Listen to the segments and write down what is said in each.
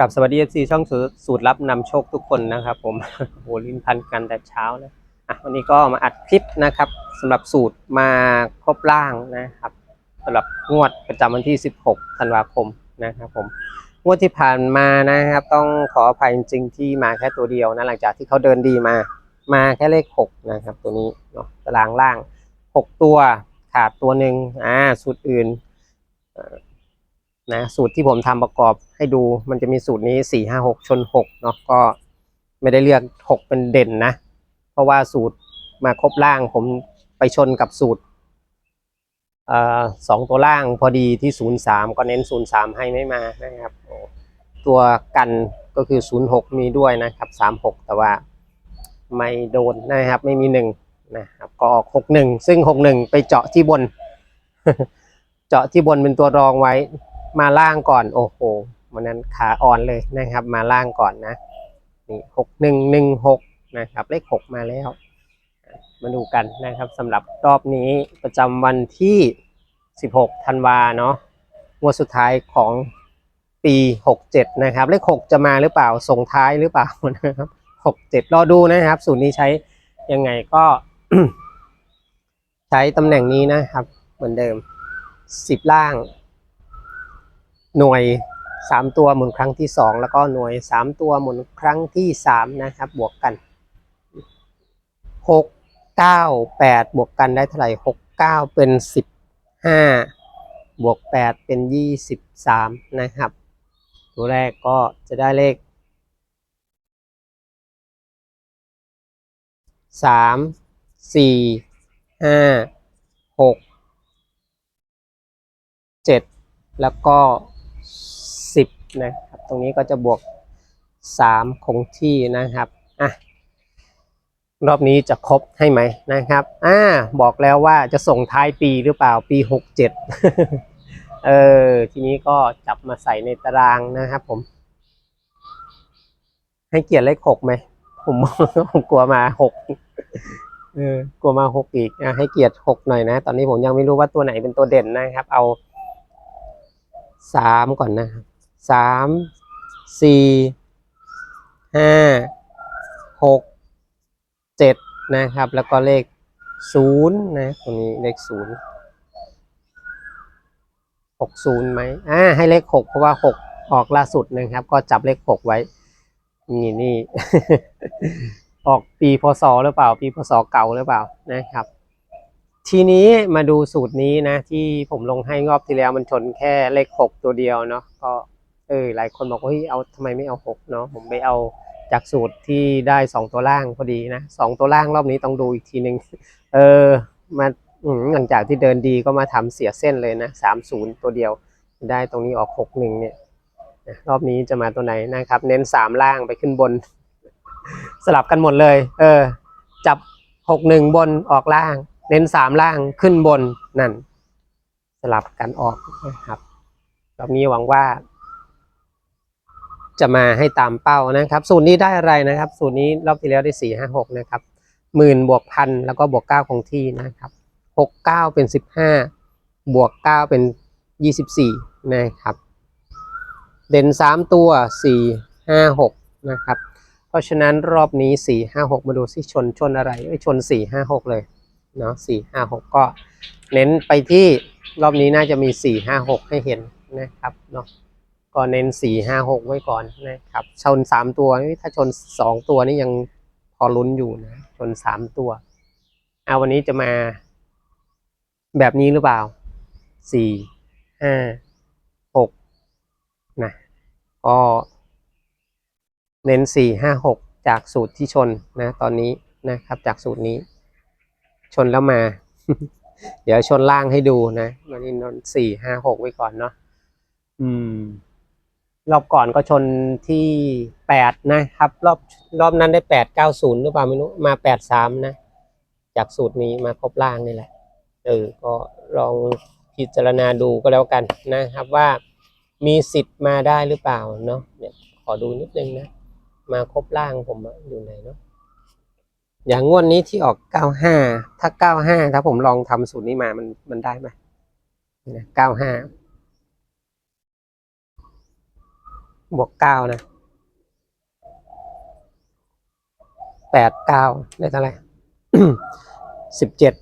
กับสวัสดีเอฟซีช่องสูตรสูตรลับนำโชคทุกคนนะครับ ผมโหลิ้นพันกันแต่เช้านะอะวันนี้ก็มาอัดคลิปนะครับสำหรับสูตรมาครบล่างนะครับสำหรับงวดประจำวันที่ 16 ธันวาคมนะครับผมงวดที่ผ่านมานะครับ ต้องขออภัยจริงที่มาแค่ตัวเดียวนะหลังจากที่เขาเดินดีมามาแค่เลข 6 นะครับ ตัวนี้เนาะตารางล่าง 6 ตัวขาดตัวหนึ่งอ่าสูตรอื่น นะสูตรที่ผมทำประกอบให้ดูมันจะมีสูตรนี้สี่ห้าหกชนหกเนาะก็ไม่ได้เลือกหกเป็นเด่นนะ เพราะว่าสูตรมาครบล่างผมไปชนกับสูตรสองตัวล่างพอดีที่ศูนย์สามก็เน้นศูนย์สามให้ไม่มานะครับ ตัวกันก็คือศูนย์หกมีด้วยนะครับสามหกแต่ว่าไม่โดนนะครับไม่มีหนึ่งนะครับก็ออกหกหนึ่งซึ่งหกหนึ่งไปเจาะที่บน เจาะที่บนเป็นตัวรองไว้ มาล่างก่อนโอ้โหวันนั้นขาอ่อนเลยนะครับ มาล่างก่อนนะนี่หกหนึ่งหนึ่งหกนะครับ เลขหกมาแล้ว มาดูกันนะครับสำหรับรอบนี้ประจำวันที่ 16ธันวาเนาะงวดสุดท้ายของปี 67 นะครับ เลข 6 จะมาหรือเปล่าส่งท้ายหรือเปล่านะครับ 67 รอดูนะครับ สูตรนี้ใช้ยังไงก็ ใช้ตำแหน่งนี้นะครับ เหมือนเดิม 10 ล่าง หน่วยสามตัวหมุนครั้งที่สองแล้วก็หน่วยสามตัวหมุนครั้งที่สามนะครับ บวกกันหกเก้าแปดบวกกันได้เท่าไหร่หกเก้าเป็นสิบห้าบวกแปดเป็นยี่สิบสามนะครับ ตัวแรกก็จะได้เลขสามสี่ห้าหกเจ็ดแล้วก็ สิบนะครับ ตรงนี้ก็จะบวกสามคงที่นะครับอะรอบนี้จะครบให้ไหมนะครับอ่าบอกแล้วว่าจะส่งท้ายปีหรือเปล่าปีหกเจ็ดเออ ทีนี้ก็จับมาใส่ในตารางนะครับผม ให้เกียรติเลขหกไหมผมผมกลัวมาหกเออกลัวมาหกอีกอะให้เกียรติหกหน่อยนะ ตอนนี้ผมยังไม่รู้ว่าตัวไหนเป็นตัวเด่นนะครับ เอา สามก่อนนะครับสามสี่ห้าหกเจ็ดนะครับ แล้วก็เลขศูนย์นะตรงนี้เลขศูนย์หกศูนย์ไหมอ่าให้เลขหกเพราะว่าหกออกล่าสุดนะครับ ก็จับเลขหกไว้ นี่นี่ ออกปีพศหรือเปล่า ปีพศเก่าหรือเปล่านะครับ ทีนี้มาดูสูตรนี้นะ ที่ผมลงให้งอบที่แล้วมันชนแค่เลขหกตัวเดียวเนาะก็เออหลายคนบอกว่าเฮ้ยเอาทำไมไม่เอาหกเนาะผมไปเอาจากสูตรที่ได้สองตัวล่างพอดีนะสองตัวล่างรอบนี้ต้องดูอีกทีหนึ่งเออมาหลังจากที่เดินดีก็มาทำเสียเส้นเลยนะสามศูนย์ตัวเดียวได้ตรงนี้ออกหกหนึ่งเนี่ยรอบนี้จะมาตัวไหนนะครับ เน้นสามล่างไปขึ้นบน สลับกันหมดเลย เออ จับหกหนึ่งบนออกล่าง เน้นสามล่างขึ้นบนนั่น สลับกันออกนะครับรอบนี้หวังว่า จะมาให้ตามเป้านะครับ สูตรนี้ได้อะไรนะครับ สูตรนี้รอบที่แล้วได้สี่ห้าหกนะครับหมื่นบวกพันแล้วก็บวกเก้าคงที่นะครับหกเก้าเป็นสิบห้าบวกเก้าเป็นยี่สิบสี่นะครับ เด่นสามตัวสี่ห้าหกนะครับ เพราะฉะนั้นรอบนี้สี่ห้าหกมาดูสิชนชนอะไรเอ้ชนสี่ห้าหกเลย เนาะสี่ห้าหกก็ เน้นไปที่รอบนี้น่าจะมีสี่ห้าหกให้เห็นนะครับเนาะก็เน้นสี่ห้าหกไว้ก่อนนะครับ ชนสามตัวถ้าชนสองตัวนี่ยังพอลุ้นอยู่นะ ชนสามตัวเอาวันนี้จะมา แบบนี้หรือเปล่าสี่ห้าหกนะก็เน้นสี่ห้าหกจากสูตรที่ชนนะ ตอนนี้นะครับจากสูตรนี้ ชนแล้วมา เดี๋ยวชนล่างให้ดูนะวันนี้นนสี่ห้าหกไว้ก่อนเนาะอืม รอบก่อนก็ชนที่แปดนะครับ รอบรอบนั้นได้แปดเก้าศูนย์หรือเปล่าไม่รู้มาแปดสามนะ จากสูตรนี้มาครบล่างนี่แหละเออก็ลองพิจารณาดูก็แล้วกันนะครับว่ามีสิทธิ์มาได้หรือเปล่าเนาะเนี่ยขอดูนิดนึงนะ มาครบล่างผมอะอยู่ไหนเนาะ อย่างงวดนี้ที่ออกเก้าห้าถ้าเก้าห้าถ้าผมลองทำสูตรนี้มามันมันได้ไหมเก้าห้าบวกเก้านะแปดเก้าได้เท่าไหร่สิบเจ็ด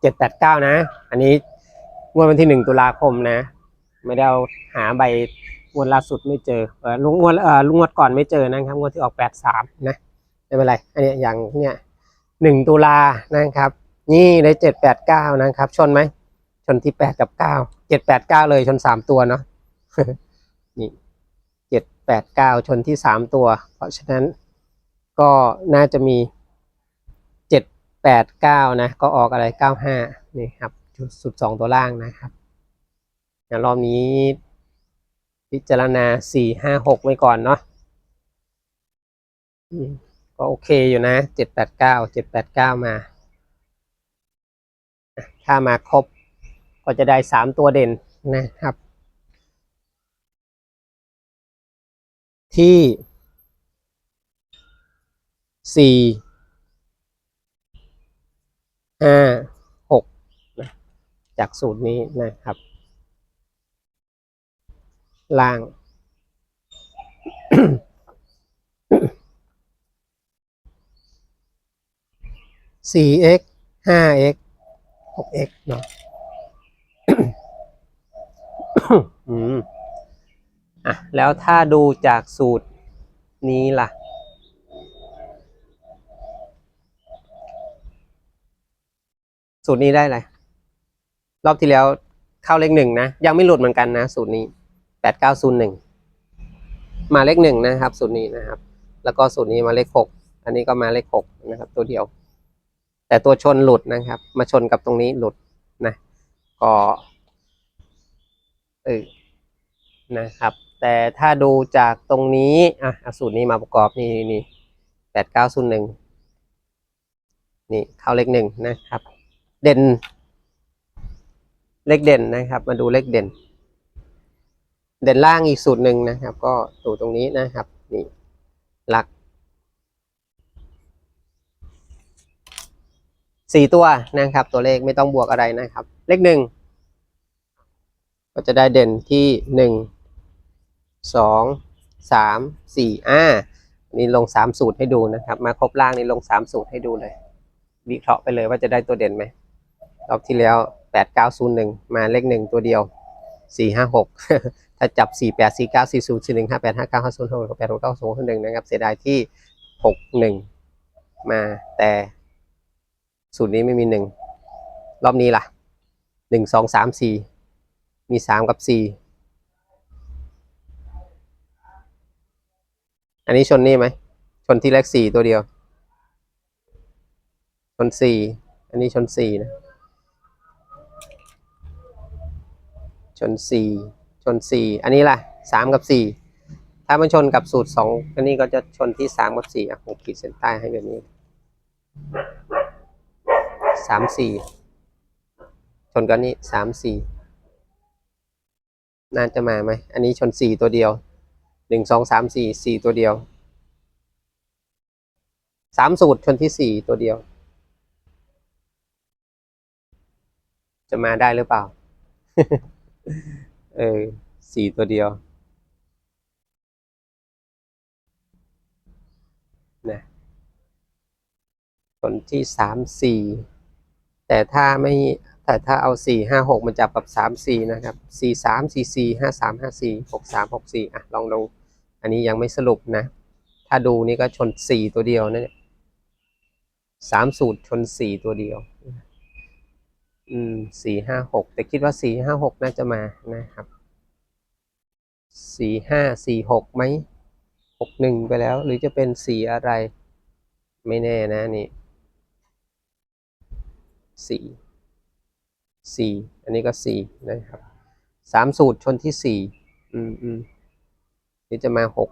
เจ็ดแปดเก้านะ อันนี้งวดวันที่หนึ่งตุลาคมนะ ไม่ได้เอาหาใบ วดล่าสุดไม่เจอเออลุงงวดเออลุงงวดก่อนไม่เจอนะครับงวดที่ออกแปดสามนะไม่เป็นไรอันนี้อย่างเนี้ยหนึ่งตุลานะครับ นี่ได้เจ็ดแปดเก้านะครับ ชนไหมชนที่แปดกับเก้าเจ็ดแปดเก้าเลยชนสามตัวเนาะนี่เจ็ดแปดเก้าชนที่สามตัว เพราะฉะนั้นก็น่าจะมีเจ็ดแปดเก้านะ ก็ออกอะไรเก้าห้านี่ครับจุดสุดสองตัวล่างนะครับรอบนี้ พิจารณาสี่ห้าหกไว้ก่อนเนาะก็โอเคอยู่นะเจ็ดแปดเก้าเจ็ดแปดเก้ามา ถ้ามาครบก็จะได้สามตัวเด่นนะครับ ที่สี่ห้าหกนะจากสูตรนี้นะครับ ล่างสี่เอ็กห้าเอ็กหกเอ็กเนาะอืมอะ แล้วถ้าดูจากสูตรนี้ล่ะ สูตรนี้ได้อะไร รอบที่แล้วเข้าเลขหนึ่งนะ ยังไม่หลุดเหมือนกันนะ สูตรนี้ แปดเก้าศูนย์หนึ่งมาเลขหนึ่งนะครับสูตรนี้นะครับ แล้วก็สูตรนี้มาเลขหกอันนี้ก็มาเลขหกนะครับ ตัวเดียว แต่ตัวชนหลุดนะครับ มาชนกับตรงนี้หลุดนะก็เออนะครับ แต่ถ้าดูจากตรงนี้อะสูตรนี้มาประกอบนี่นี่แปดเก้าศูนย์หนึ่งนี่เข้าเลขหนึ่งนะครับ เด่น เลขเด่นนะครับ มาดูเลขเด่น เด่นล่างอีกสูตรหนึ่งนะครับ ก็สูตรตรงนี้นะครับนี่หลักสี่ตัวนะครับ ตัวเลขไม่ต้องบวกอะไรนะครับ เลขหนึ่งก็จะได้เด่นที่หนึ่งสองสามสี่อ่านี่ลงสามสูตรให้ดูนะครับ มาครบล่างนี่ลงสามสูตรให้ดูเลย วิเคราะห์ไปเลยว่าจะได้ตัวเด่นไหมรอบที่แล้วแปดเก้าศูนย์หนึ่งมาเลขหนึ่งตัวเดียวสี่ห้าหก ถ้าจับสี่แปดสี่เก้าสี่ศูนย์สี่หนึ่งห้าแปดห้าเก้าห้าศูนย์หกแปดหกเก้าศูนย์หนึ่งนะครับ เสียดายที่หกหนึ่งมาแต่สูตรนี้ไม่มีหนึ่งรอบนี้ล่ะหนึ่งสองสามสี่มีสามกับสี่อันนี้ชนนี่ไหม ชนที่เลขสี่ตัวเดียว ชนสี่อันนี้ชนสี่นะ ชน สี่ชนสี่อันนี้ล่ะสามกับสี่ถ้ามันชนกับสูตรสองอันนี้ก็จะชนที่สามกับสี่อะผมขีดเส้นใต้ให้แบบนี้สามสี่ชนกันนี้สามสี่น่าจะมาไหมอันนี้ชนสี่ตัวเดียวหนึ่งสองสามสี่สี่ตัวเดียวสามสูตรชนที่สี่ตัวเดียว จะมาได้หรือเปล่า เออสี่ตัวเดียวนะชนที่สามสี่แต่ถ้าไม่แต่ถ้าเอาสี่ห้าหกมันจับกับสามสี่นะครับสี่สามสี่สี่ห้าสามห้าสี่หกสามหกสี่อะลองดูอันนี้ยังไม่สรุปนะ ถ้าดูนี่ก็ชนสี่ตัวเดียวนะเนี่ยสามสูตรชนสี่ตัวเดียว อืมสี่ห้าหกแต่คิดว่าสี่ห้าหกน่าจะมานะครับสี่ห้าสี่หกไหมหกหนึ่งไปแล้ว หรือจะเป็นสีอะไร ไม่แน่นะนี่สี่สี่อันนี้ก็สี่นะครับสามสูตรชนที่สี่อืมอืมนี่จะมาหก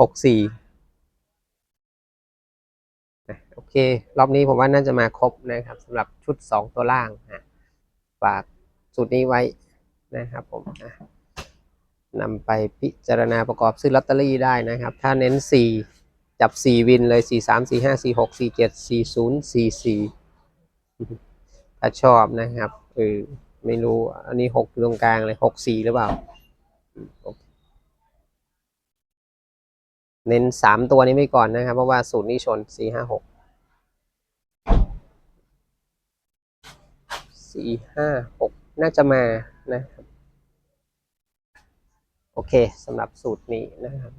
หกสี่ ครอบนี้ผมว่าน่าจะมาครบนะครับสำหรับชุดสองตัวล่างนะฝากสูตรนี้ไว้นะครับผมนำไปพิจารณาประกอบซื้อลอตเตอรี่ได้นะครับ ถ้าเน้น 4 จับ 4 วินเลย 4 3 4 5 4 6 4 7 4 0 4 4 ถ้าชอบนะครับเออไม่รู้อันนี้ 6 ตรงกลางเลย 6 4 หรือเปล่า เน้น 3 ตัวนี้ไปก่อนนะครับ เพราะว่าสูตรนี้ชน 4 5 6 สี่ห้าหกน่าจะมานะครับ โอเคสำหรับสูตรนี้นะครับ